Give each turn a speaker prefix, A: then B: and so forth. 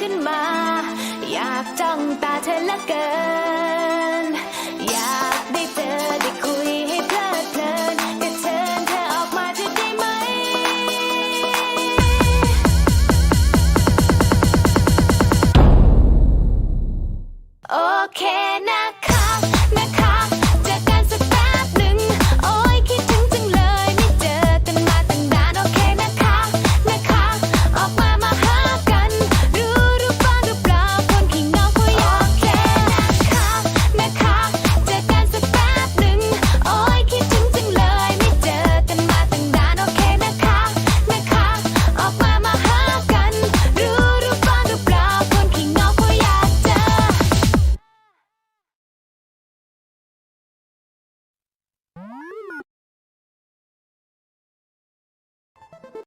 A: ขึ้นมา อยากจ้องตาเธอละเกิน